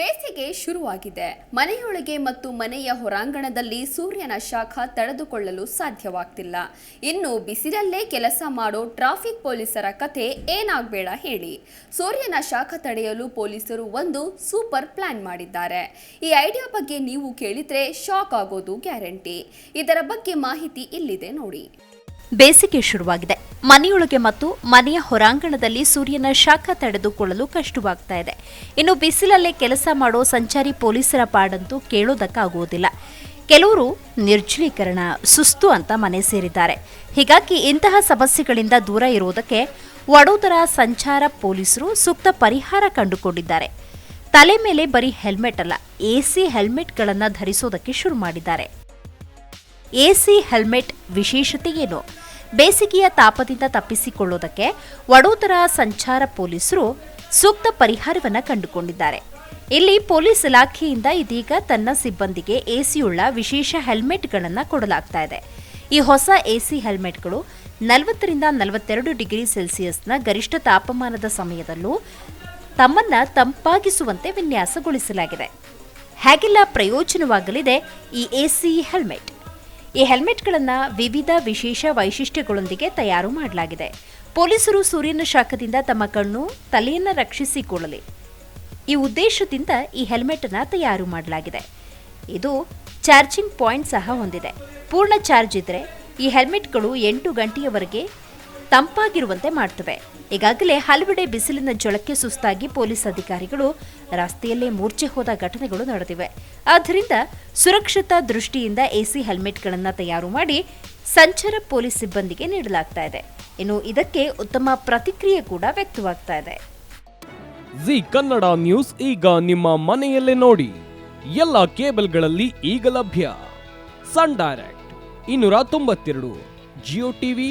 ಬೇಸಿಗೆ ಶುರುವಾಗಿದೆ. ಮನೆಯೊಳಗೆ ಮತ್ತು ಮನೆಯ ಹೊರಾಂಗಣದಲ್ಲಿ ಸೂರ್ಯನ ಶಾಖ ತಡೆದುಕೊಳ್ಳಲು ಸಾಧ್ಯವಾಗ್ತಿಲ್ಲ. ಇನ್ನು ಬಿಸಿಲಲ್ಲೇ ಕೆಲಸ ಮಾಡೋ ಟ್ರಾಫಿಕ್ ಪೊಲೀಸರ ಕಥೆ ಏನಾಗಬೇಡ ಹೇಳಿ. ಸೂರ್ಯನ ಶಾಖ ತಡೆಯಲು ಪೊಲೀಸರು ಒಂದು ಸೂಪರ್ ಪ್ಲಾನ್ ಮಾಡಿದ್ದಾರೆ. ಈ ಐಡಿಯಾ ಬಗ್ಗೆ ನೀವು ಕೇಳಿದ್ರೆ ಶಾಕ್ ಆಗೋದು ಗ್ಯಾರಂಟಿ. ಇದರ ಬಗ್ಗೆ ಮಾಹಿತಿ ಇಲ್ಲಿದೆ ನೋಡಿ. ಬೇಸಿಗೆ ಶುರುವಾಗಿದೆ. ಮನೆಯೊಳಗೆ ಮತ್ತು ಮನೆಯ ಹೊರಾಂಗಣದಲ್ಲಿ ಸೂರ್ಯನ ಶಾಖ ತಡೆದುಕೊಳ್ಳಲು ಕಷ್ಟವಾಗ್ತಾ ಇದೆ. ಇನ್ನು ಬಿಸಿಲಲ್ಲೇ ಕೆಲಸ ಮಾಡೋ ಸಂಚಾರಿ ಪೊಲೀಸರ ಪಾಡಂತೂ ಕೇಳೋದಕ್ಕಾಗುವುದಿಲ್ಲ. ಕೆಲವರು ನಿರ್ಜಲೀಕರಣ, ಸುಸ್ತು ಅಂತ ಮನೆ ಸೇರಿದ್ದಾರೆ. ಹೀಗಾಗಿ ಇಂತಹ ಸಮಸ್ಯೆಗಳಿಂದ ದೂರ ಇರುವುದಕ್ಕೆ ವಡೋದರ ಸಂಚಾರ ಪೊಲೀಸರು ಸೂಕ್ತ ಪರಿಹಾರ ಕಂಡುಕೊಂಡಿದ್ದಾರೆ. ತಲೆ ಮೇಲೆ ಬರೀ ಹೆಲ್ಮೆಟ್ ಅಲ್ಲ, ಎಸಿ ಹೆಲ್ಮೆಟ್ಗಳನ್ನು ಧರಿಸೋದಕ್ಕೆ ಶುರು ಮಾಡಿದ್ದಾರೆ. ಎಸಿ ಹೆಲ್ಮೆಟ್ ವಿಶೇಷತೆ ಏನು? ಬೇಸಿಗೆಯ ತಾಪದಿಂದ ತಪ್ಪಿಸಿಕೊಳ್ಳುವುದಕ್ಕೆ ವಡೋದರ ಸಂಚಾರ ಪೊಲೀಸರು ಸೂಕ್ತ ಪರಿಹಾರವನ್ನು ಕಂಡುಕೊಂಡಿದ್ದಾರೆ. ಇಲ್ಲಿ ಪೊಲೀಸ್ ಇಲಾಖೆಯಿಂದ ಇದೀಗ ತನ್ನ ಸಿಬ್ಬಂದಿಗೆ ಎಸಿಯುಳ್ಳ ವಿಶೇಷ ಹೆಲ್ಮೆಟ್ಗಳನ್ನು ಕೊಡಲಾಗ್ತಾ ಇದೆ. ಈ ಹೊಸ ಎಸಿ ಹೆಲ್ಮೆಟ್ಗಳು ನಲವತ್ತರಿಂದ ನಲವತ್ತೆರಡು ಡಿಗ್ರಿ ಸೆಲ್ಸಿಯಸ್ನ ಗರಿಷ್ಠ ತಾಪಮಾನದ ಸಮಯದಲ್ಲೂ ತಮ್ಮನ್ನ ತಂಪಾಗಿಸುವಂತೆ ವಿನ್ಯಾಸಗೊಳಿಸಲಾಗಿದೆ. ಹೇಗೆಲ್ಲ ಪ್ರಯೋಜನವಾಗಲಿದೆ ಈ ಎಸಿ ಹೆಲ್ಮೆಟ್? ಈ ಹೆಲ್ಮೆಟ್ಗಳನ್ನು ವಿವಿಧ ವಿಶೇಷ ವೈಶಿಷ್ಟ್ಯಗಳೊಂದಿಗೆ ತಯಾರು ಮಾಡಲಾಗಿದೆ. ಪೊಲೀಸರು ಸೂರ್ಯನ ಶಾಖದಿಂದ ತಮ್ಮ ಕಣ್ಣು, ತಲೆಯನ್ನು ರಕ್ಷಿಸಿಕೊಳ್ಳಲಿ. ಈ ಉದ್ದೇಶದಿಂದ ಈ ಹೆಲ್ಮೆಟ್ ಅನ್ನ ತಯಾರು ಮಾಡಲಾಗಿದೆ. ಇದು ಚಾರ್ಜಿಂಗ್ ಪಾಯಿಂಟ್ ಸಹ ಹೊಂದಿದೆ. ಪೂರ್ಣ ಚಾರ್ಜ್ ಇದ್ದರೆ ಈ ಹೆಲ್ಮೆಟ್ಗಳು ಎಂಟು ಗಂಟೆಯವರೆಗೆ ತಂಪಾಗಿರುವಂತೆ ಮಾಡ್ತವೆ. ಈಗಾಗಲೇ ಹಲವೆಡೆ ಬಿಸಿಲಿನ ಜ್ವಳಕ್ಕೆ ಸುಸ್ತಾಗಿ ಪೊಲೀಸ್ ಅಧಿಕಾರಿಗಳು ರಸ್ತೆಯಲ್ಲೇ ಮೂರ್ಛೆ ಹೋದ ಘಟನೆಗಳು ನಡೆದಿವೆ. ಆದ್ದರಿಂದ ಸುರಕ್ಷತಾ ದೃಷ್ಟಿಯಿಂದ ಎಸಿ ಹೆಲ್ಮೆಟ್ಗಳನ್ನು ತಯಾರು ಮಾಡಿ ಸಂಚಾರ ಪೊಲೀಸ್ ಸಿಬ್ಬಂದಿಗೆ ನೀಡಲಾಗ್ತಾ ಇದೆ. ಇನ್ನು ಇದಕ್ಕೆ ಉತ್ತಮ ಪ್ರತಿಕ್ರಿಯೆ ಕೂಡ ವ್ಯಕ್ತವಾಗ್ತಾ ಇದೆ. ಜಿ ಕನ್ನಡ ನ್ಯೂಸ್ ಈಗ ನಿಮ್ಮ ಮನೆಯಲ್ಲೇ ನೋಡಿ. ಎಲ್ಲ ಕೇಬಲ್ಗಳಲ್ಲಿ ಈಗ ಲಭ್ಯ. ಸನ್ ಡೈರೆಕ್ಟ್, ಇನ್ನೂರ ತೊಂಬತ್ತೆರಡು, ಜಿಯೋ ಟಿವಿ